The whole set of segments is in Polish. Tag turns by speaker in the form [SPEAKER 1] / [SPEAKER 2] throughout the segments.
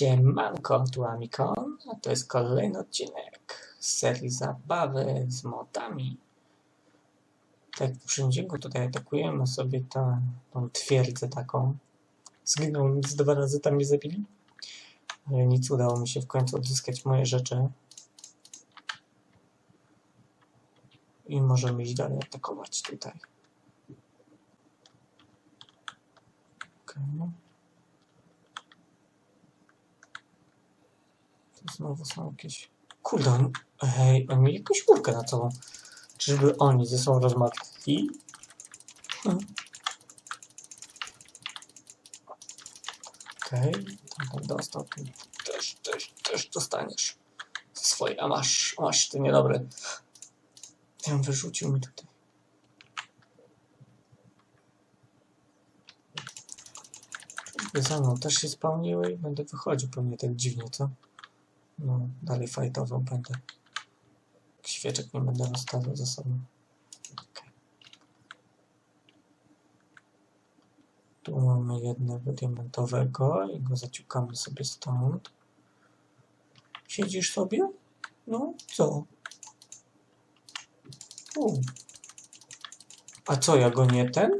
[SPEAKER 1] Siemanko, tu Amikon, a to jest kolejny odcinek z serii zabawy z modami. Tak w przeciągu tutaj atakujemy sobie tę, tą twierdzę taką. Zginął mi z dwa razy, tam mnie zabili. Ale nic, udało mi się w końcu odzyskać moje rzeczy. I możemy iść dalej atakować tutaj. Okej. Znowu są jakieś... Kurde, on... Ej, oni mieli jakąś łódkę nad sobą. Czyżby oni ze sobą rozmawiali? Hmm. Okej, okay. tamten dostał. Też, też, też dostaniesz. Swoje, a masz, masz, ty niedobry. Ten wyrzucił mi tutaj. Czyżby za mną też się spełniły i będę wychodził pewnie tak dziwnie, co? No, dalej fajtował będę. Świeczek nie będę rozstawiał za sobą. Okay. Tu mamy jednego diamentowego i go zaciukamy sobie stąd. Siedzisz sobie? No, co? U. A co, ja go nie ten?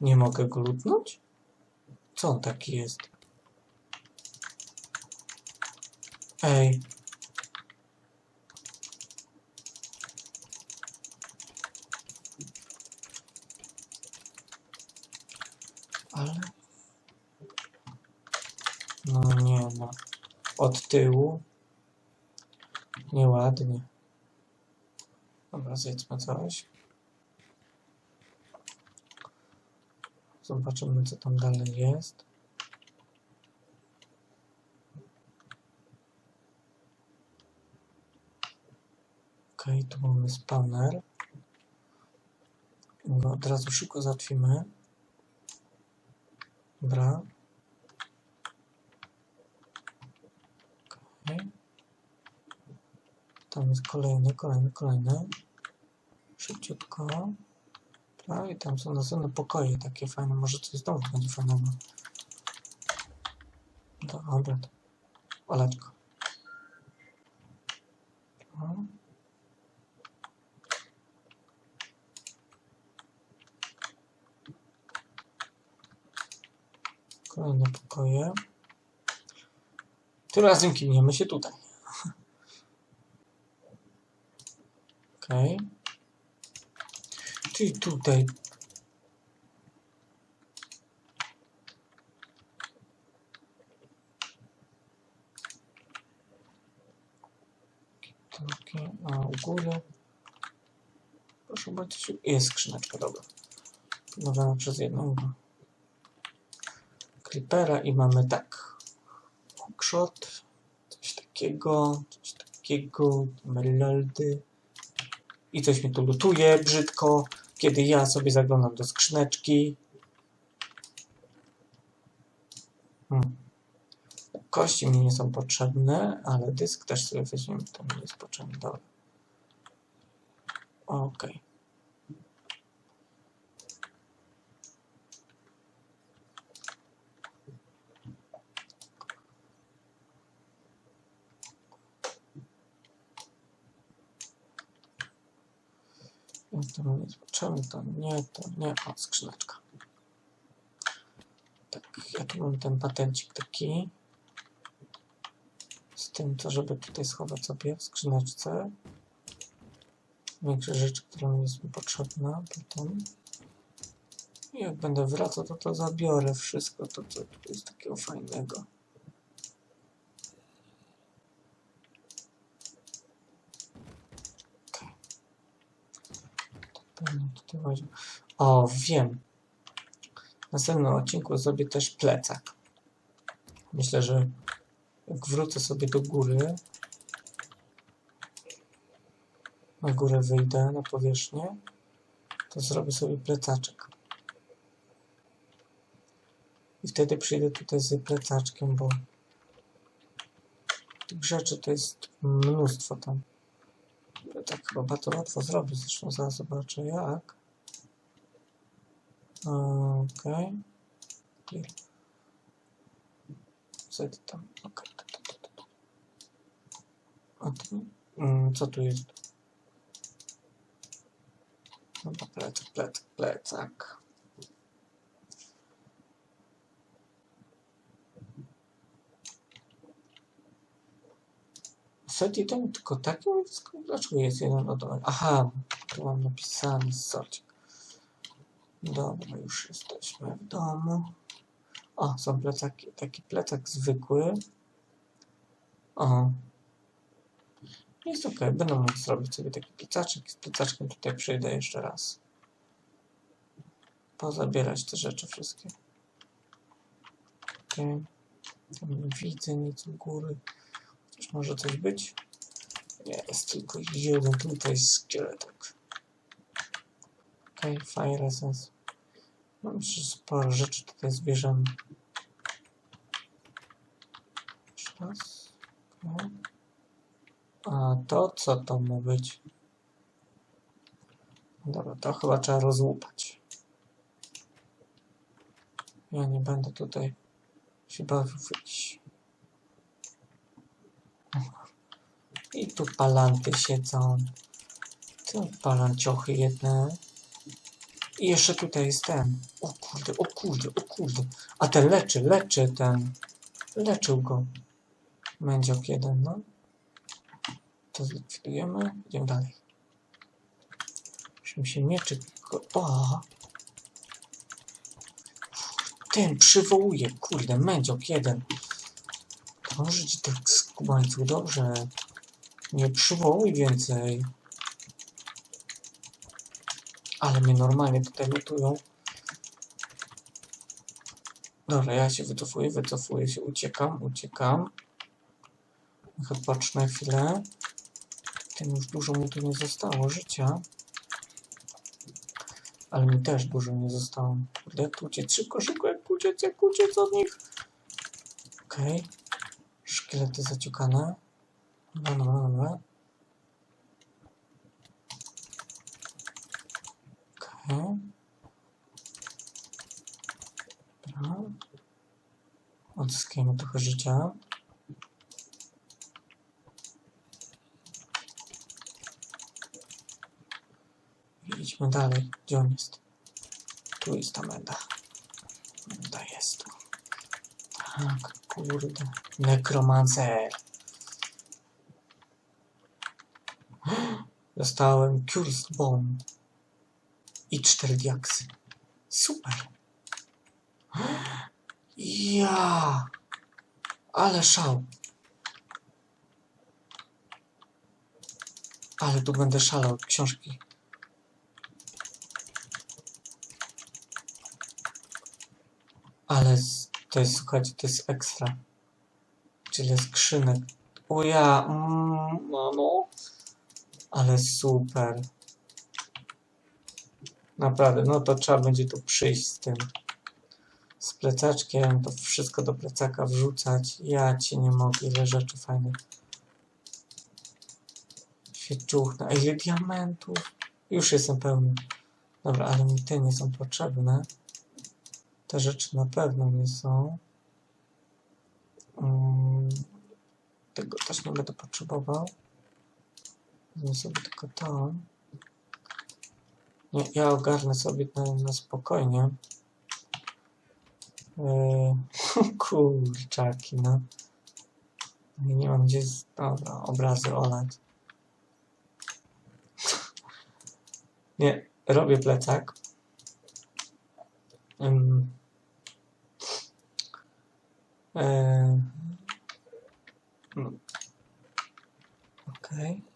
[SPEAKER 1] Nie mogę go lutnąć? Co on taki jest? Ej. Ale... No nie no. Od tyłu. Nieładnie. Dobra, zjedzmy coś. Zobaczymy, co tam dalej jest. Tu mamy spawner. Go od razu szybko załatwimy. Dobra. Okay. Tam jest kolejny, kolejny, kolejny. Szybciutko. Dobra, i tam są następne pokoje takie fajne. Może coś znowu będzie fajnego. Dobra, olać go. Dobra. Kolejne pokoje. Tym razem kiniemy się tutaj. Okay. Czyli tutaj. Takie, a u góry. Proszę bardzo, jest skrzyneczka, dobra. Pilnowana przez jednego creepera i mamy tak. Hookshot, coś takiego, coś takiego, emeraldy. I coś mi tu lutuje brzydko, kiedy ja sobie zaglądam do skrzyneczki. Hmm. Kości mi nie są potrzebne, ale dysk też sobie weźmiemy, to mi jest potrzebny. Dobra. Okej. Okay. Potrzebne, to nie, to nie. O, skrzyneczka. Tak, ja tu mam ten patencik taki. Z tym, co żeby tutaj schować sobie w skrzyneczce. Większe rzeczy, które mi jest mi potrzebna potem. I jak będę wracał, to to zabiorę wszystko to, co tutaj jest takiego fajnego. O, wiem. W następnym odcinku zrobię też plecak. Myślę, że jak wrócę sobie do góry, na górę wyjdę, na powierzchnię, to zrobię sobie plecaczek. I wtedy przyjdę tutaj z plecaczkiem, bo tych rzeczy to jest mnóstwo tam. Tak chyba bardzo łatwo zrobić, zresztą zaraz zobaczę jak. Co ty tam? Ty? Mm, co tu jest? Dobra, plecak, plecak, plecak. Set jeden tylko taki? Dlaczego jest jeden ładowanie? Aha, tu mam napisany sorcik. Dobra, już jesteśmy w domu. O, są plecaki. Taki plecak zwykły. O. Jest ok, będę mógł zrobić sobie taki plecaczek. Z plecaczkiem tutaj przyjdę jeszcze raz. Pozabierać te rzeczy wszystkie. Ok. Tam nie widzę nic u góry. Chociaż może coś być? Nie, jest tylko jeden tutaj szkieletek. Okej, okay, fire essence. Mam sporo rzeczy tutaj zbierzemy. Jeszcze raz. Okay. A to co to ma być? Dobra, to chyba trzeba rozłupać. Ja nie będę tutaj się bawił w jakiś I tu palanty siedzą. Tu palanciochy jedne. I jeszcze tutaj jest ten. O kurde, o kurde, o kurde. A ten leczy, leczy ten. Leczył go. Mędziok jeden, no. To zlikwidujemy. Idziemy dalej. Musimy się mieczyk... O! Ten przywołuje, kurde, mędziok jeden. Krążyć tych skubańców, dobrze. Nie przywołuj więcej. Ale mnie normalnie tutaj lutują. Dobra, ja się wycofuję, wycofuję się, uciekam, uciekam. Niech odpocznę chwilę. Tym już dużo mu tu nie zostało życia. Ale mi też dużo nie zostało. Kurde, jak tu uciec? Szybko, szybko, jak uciec, jak uciec od nich. Okej. Okay. Szkielety zaciukane. Dobra, dobra. Odzyskajmy trochę życia. I idźmy dalej. Gdzie on jest? Tu jest ta menda. Menda jest tu. Tak, kurde. Nekromancer. Dostałem Cursed Bone i cztery diaksy. Super. Ja. Ale szał. Ale tu będę szalał od książki. Ale to jest, słuchajcie, to jest ekstra. Czyli skrzynek. O ja, mm, mamo. Ale super. Naprawdę, no to trzeba będzie tu przyjść z tym. Z plecaczkiem, to wszystko do plecaka wrzucać. Ja ci nie mogę, ile rzeczy fajnych. Świeczuchna, ile diamentów. Już jestem pełny. Dobra, ale mi te nie są potrzebne. Te rzeczy na pewno nie są. Um, tego też nie będę potrzebował. Wezmę sobie tylko to. Nie, ja ogarnę sobie na, na spokojnie. Yy, kurczaki, no. Nie, nie mam gdzie... Z... Dobra, obrazy olać. nie, robię plecak. Um, no. Okej. Okay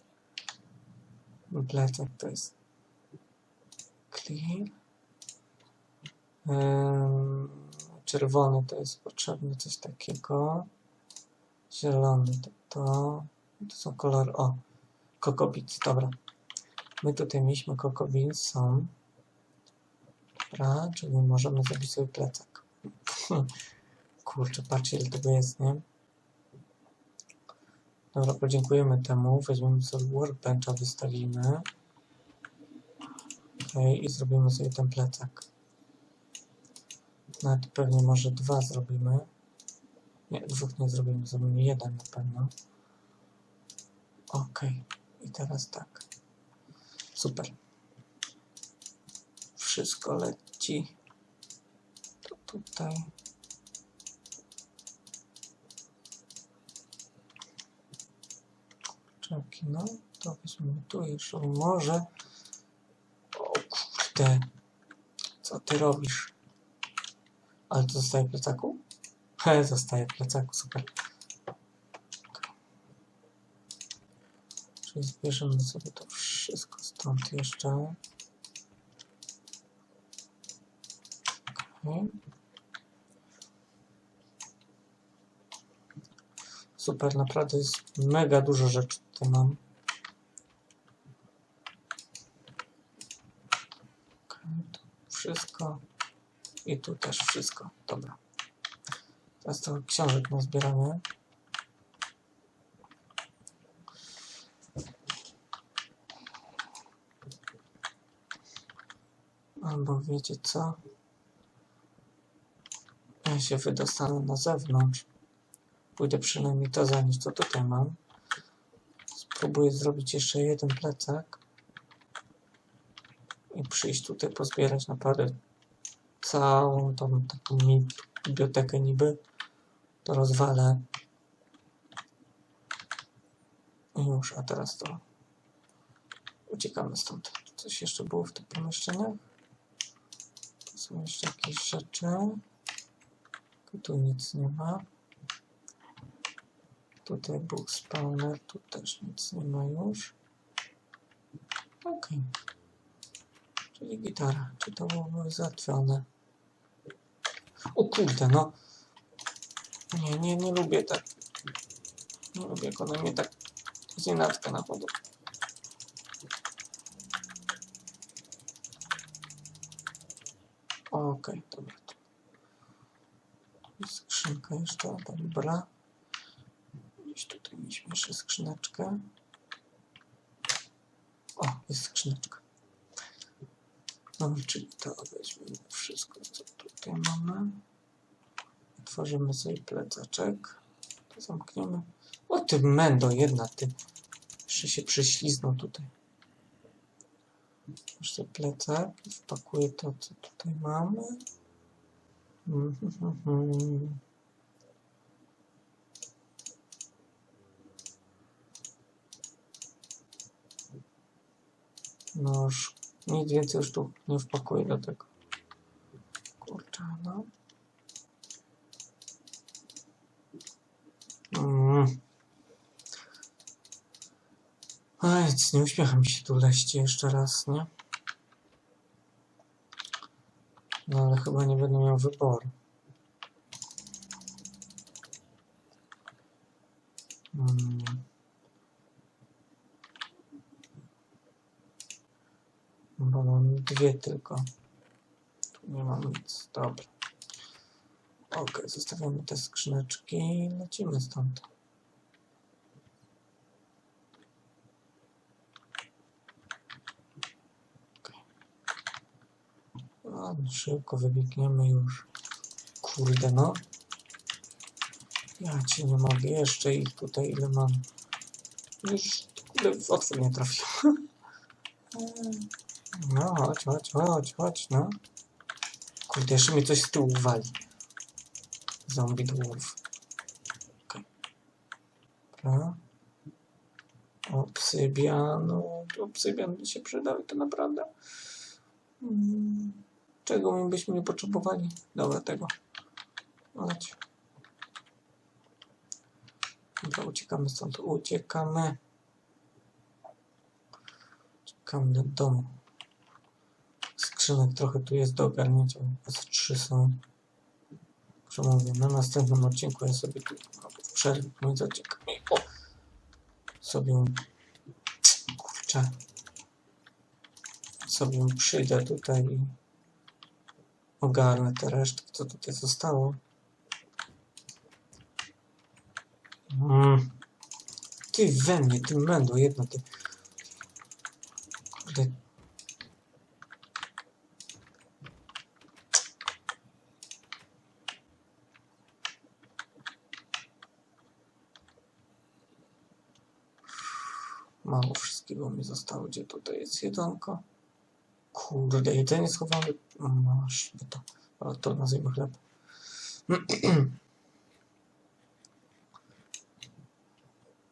[SPEAKER 1] plecak to jest clean. Czerwony to jest potrzebny coś takiego. Zielony to to. To są kolory. O, kokobits, dobra. My tutaj mieliśmy kokobits, są. Dobra, czyli możemy zrobić sobie plecak. Kurczę, patrzcie ile tego jest, nie? Dobra, podziękujemy temu. Weźmiemy sobie workbencha, wystawimy. Ok, i zrobimy sobie ten plecak. Nawet pewnie może dwa zrobimy. Nie, dwóch nie zrobimy, zrobimy jeden na pewno. Okej, i teraz tak. Super. Wszystko leci. To tutaj. Czaki, no. To weźmy tu jeszcze może. O kurde. Co ty robisz? Ale to zostaje w plecaku? He, zostaje w plecaku, super. Czyli zbierzemy sobie to wszystko stąd jeszcze. Okej. Super, naprawdę jest mega dużo rzeczy tutaj mam. Tu wszystko. I tu też wszystko. Dobra. Teraz to książek nazbieramy. Albo wiecie co? Ja się wydostanę na zewnątrz. Pójdę przynajmniej to zanieść, co tutaj mam. Spróbuję zrobić jeszcze jeden plecak. I przyjść tutaj pozbierać naprawdę całą tą taką bibliotekę niby. To rozwalę. Już, a teraz to uciekamy stąd. Coś jeszcze było w tych pomieszczeniach? Tu są jeszcze jakieś rzeczy. Tu nic nie ma. Tu też nic nie ma już. Ok. Czyli gitara. Czy to byłoby załatwione? O kurde, no. Nie, nie, nie lubię tak. Nie lubię, jak ona mnie tak znienacka na chodu. Okej, dobra. Tu jest skrzynka jeszcze, dobra. Mieliśmy jeszcze skrzyneczkę. O, jest skrzyneczka. No, czyli to weźmiemy wszystko, co tutaj mamy. Otworzymy sobie plecaczek. To zamkniemy. O, ty mendo jedna, ty. Jeszcze się prześliznął tutaj. Jeszcze plecak wpakuję to, co tutaj mamy. Mhm. No już nic więcej już tu nie wpakuję do tego. No. Mm. Nic, nie uśmiecham się tu leście jeszcze raz, nie? No ale chyba nie będę miał wyboru. Mm. Bo mam dwie tylko. Tu nie mam nic. Dobra. Ok, zostawiamy te skrzyneczki i lecimy stąd. No, szybko wybiegniemy już. Kurde no. Ja ci nie mogę. Jeszcze ich tutaj ile mam. Już w otwór nie trafiłem. No, chodź, chodź, chodź, chodź, no. Kurde, jeszcze mi coś z tyłu wali. Zombie. Okej. Dobra. Obsybian. No, obsybian by się przydał i to naprawdę. Mm, Czego my byśmy nie potrzebowali? Dobra, tego. Chodź. Dobra, uciekamy stąd. Uciekamy. Uciekamy do domu. Skrzynek trochę tu jest do ogarnięcia. bo trzy są. Że mówię, na następnym odcinku ja sobie tu w przerwie pomiędzy odcinkami o, sobie kurczę sobie przyjdę tutaj i ogarnę te resztki, co tutaj zostało. Mm. Ty we mnie, ty mędło jedno, ty. Kurde. Wszystkiego mi zostało. Gdzie tutaj jest jedzonko? Kurde, jedzenie schowane. Masz to. O, to nazwijmy chleb.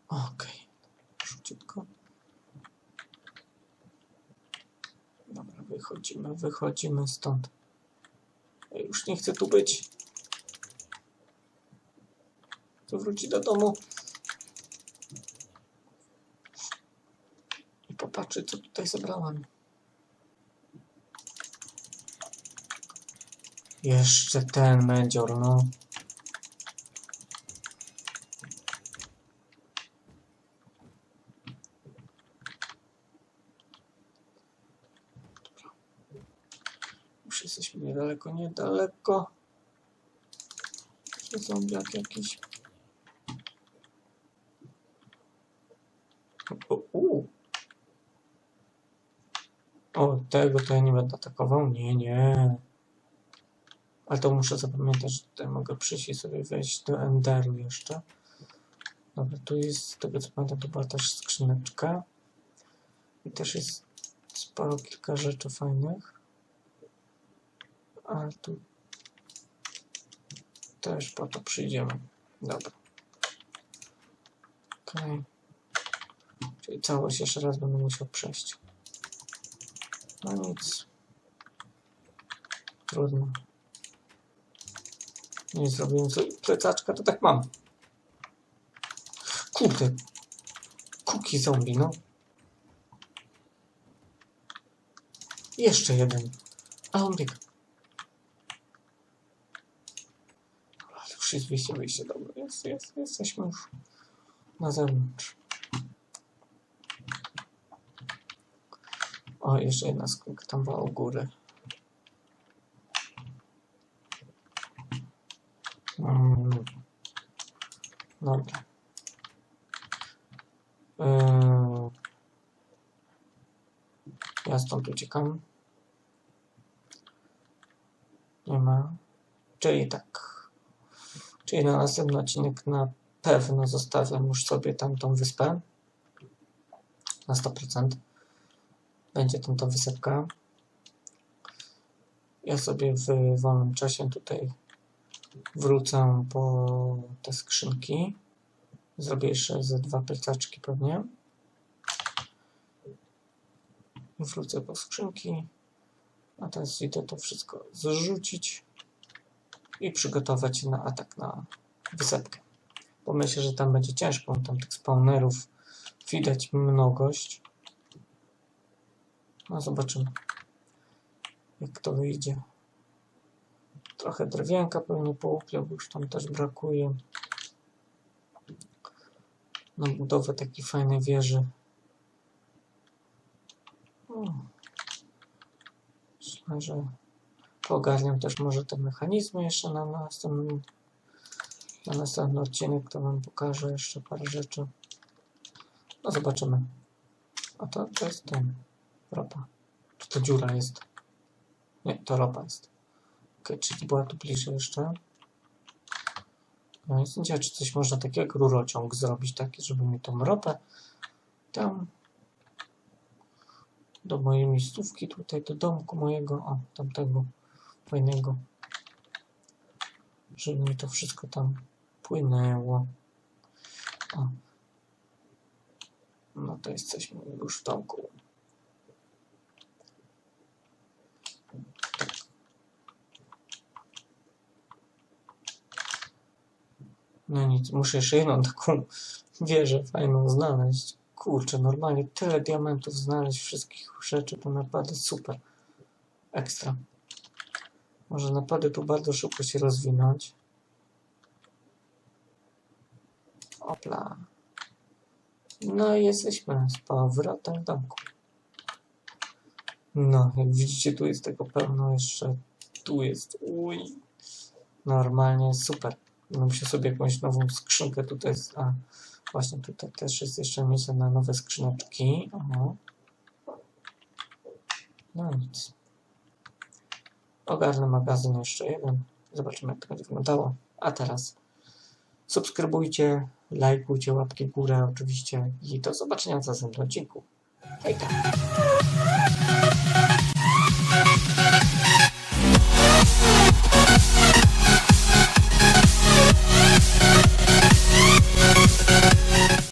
[SPEAKER 1] Okej. Szybciutko. Dobra, wychodzimy, wychodzimy stąd. Już nie chcę tu być. Chcę wrócić do domu. I popatrzeć, co tutaj zebrałam. Jeszcze ten mędzior, no. Już jesteśmy niedaleko, niedaleko. Zombiak jakiś? O, u. o, tego to ja nie będę atakował. Nie, nie. Ale to muszę zapamiętać, że tutaj mogę przyjść i sobie wejść do Enderu jeszcze. Dobra, tu jest, z tego co pamiętam, to była też skrzyneczka. I też jest sporo kilka rzeczy fajnych. Ale tu też po to przyjdziemy. Dobra. Okej. Czyli całość jeszcze raz będę musiał przejść. No nic. Trudno. Nie zrobiłem sobie plecaczka, to tak mam. Kurde. Kuki zombie, no. Jeszcze jeden. A on biega. Ale już jest wyjście, wyjście. Dobra, jest, jest, jesteśmy już na zewnątrz. O, jeszcze jedna skórka tam była u góry. Mm. Dobra. Yy. Ja stąd uciekam. Nie ma. Czyli tak. Czyli na następny odcinek na pewno zostawiam już sobie tamtą wyspę. Na 100%. Będzie tam ta wysepka. Ja sobie w wolnym czasie tutaj wrócę po te skrzynki. Zrobię jeszcze ze dwa plecaczki pewnie. Wrócę po skrzynki. A teraz idę to wszystko zrzucić i przygotować na atak na wysepkę. Bo myślę, że tam będzie ciężko. Tam tych spawnerów widać mnogość. No zobaczymy, jak to wyjdzie. Trochę drewienka pewnie połupię, bo już tam też brakuje. Na budowę takiej fajnej wieży. Myślę, że poogarniam też może te mechanizmy jeszcze na następny, na następny odcinek, to wam pokażę jeszcze parę rzeczy. No zobaczymy. A to, to jest ten ropa. Czy to dziura jest? Nie, to ropa jest. Ok, czyli była tu bliżej jeszcze. No jestem ciekaw, czy coś można takiego rurociąg zrobić, taki, żeby mi tą ropę tam do mojej miejscówki tutaj, do domku mojego, o, tamtego fajnego, żeby mi to wszystko tam płynęło. O. No to jesteśmy już w domku. No nic, muszę jeszcze jedną taką wieżę fajną znaleźć. Kurczę, normalnie tyle diamentów znaleźć, wszystkich rzeczy, to naprawdę super. Ekstra. Może naprawdę tu bardzo szybko się rozwinąć. Opla. No i jesteśmy z powrotem w domku. No, jak widzicie, tu jest tego pełno jeszcze. Tu jest. Uj. Normalnie super. No, muszę sobie jakąś nową skrzynkę tutaj. A, właśnie tutaj też jest jeszcze miejsce na nowe skrzyneczki. Aha. No nic. Ogarnę magazyn jeszcze jeden. Zobaczymy, jak to będzie wyglądało. A teraz subskrybujcie, lajkujcie, łapki w górę oczywiście i do zobaczenia w następnym odcinku. Hejka!